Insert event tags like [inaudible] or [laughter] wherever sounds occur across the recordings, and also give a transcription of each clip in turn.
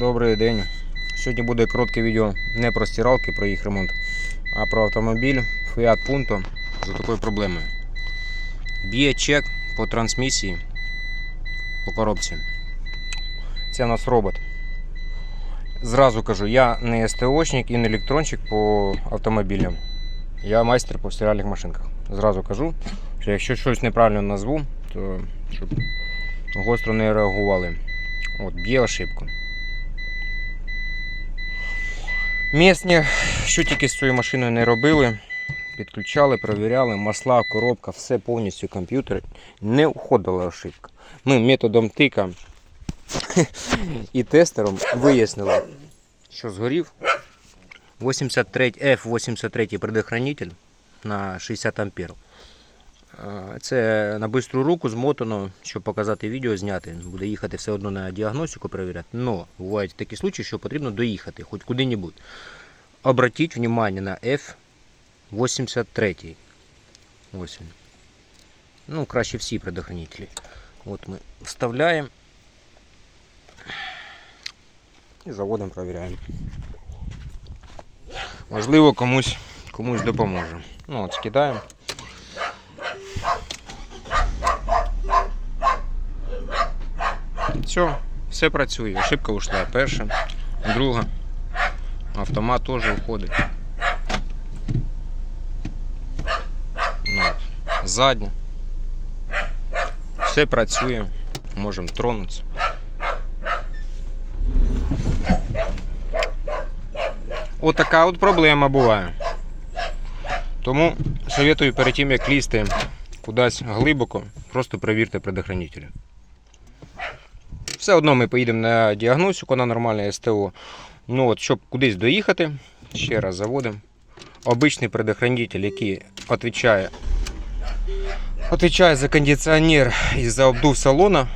Добрий день. Сьогодні буде коротке відео не про стиралки, про їх ремонт, а про автомобіль Fiat Punto з такою проблемою. Б'є чек по трансмісії по коробці. Це у нас робот. Зразу кажу, я не СТОшник і не електронщик по автомобілям. Я майстер по стиральних машинках. Зразу кажу, що якщо щось неправильно назву, то щоб гостро не реагували. От, б'є ошибку. Місні, що тільки з цією машиною не робили, підключали, перевіряли, масла, коробка, все повністю комп'ютер. Не входила ошибка. Ми методом тика [laughs] і тестером вияснили, що згорів 83 F83 предохранитель на 60 ампер. Це на бистру руку змотано, щоб показати відео, зняти. Буде їхати все одно на діагностику перевіряти. Но бувають такі случаї, що потрібно доїхати, хоч куди-небудь. Обратіть внимание на F83. Ось. Ну, краще всі предохранителі. От ми вставляємо і заводом перевіряємо. Можливо, комусь, комусь допоможе. Ну, от скидаємо. Все, все працює. Ошибка ушла перша, друга. Автомат теж виходить. Ну. Задня. Все працює. Можемо тронутися. Отака от проблема буває. Тому советую перед тим, як лізти кудись глибоко, просто перевірте предохранителі. Все одно ми поїдемо на діагностику на нормальне СТО. Ну от, щоб кудись доїхати, ще раз заводимо. Обичний предохранитель, який відповідає, відповідає за кондиціонер і за обдув салона,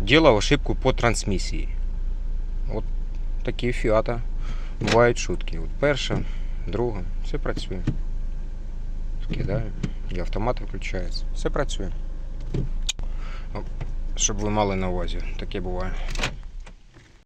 ділав ошибку по трансмісії. От такі фіата. Бувають шутки. От перша, друга, все працює. Скидаю. І автомат виключається. Все працює. Щоб ви мали на увазі, таке буває.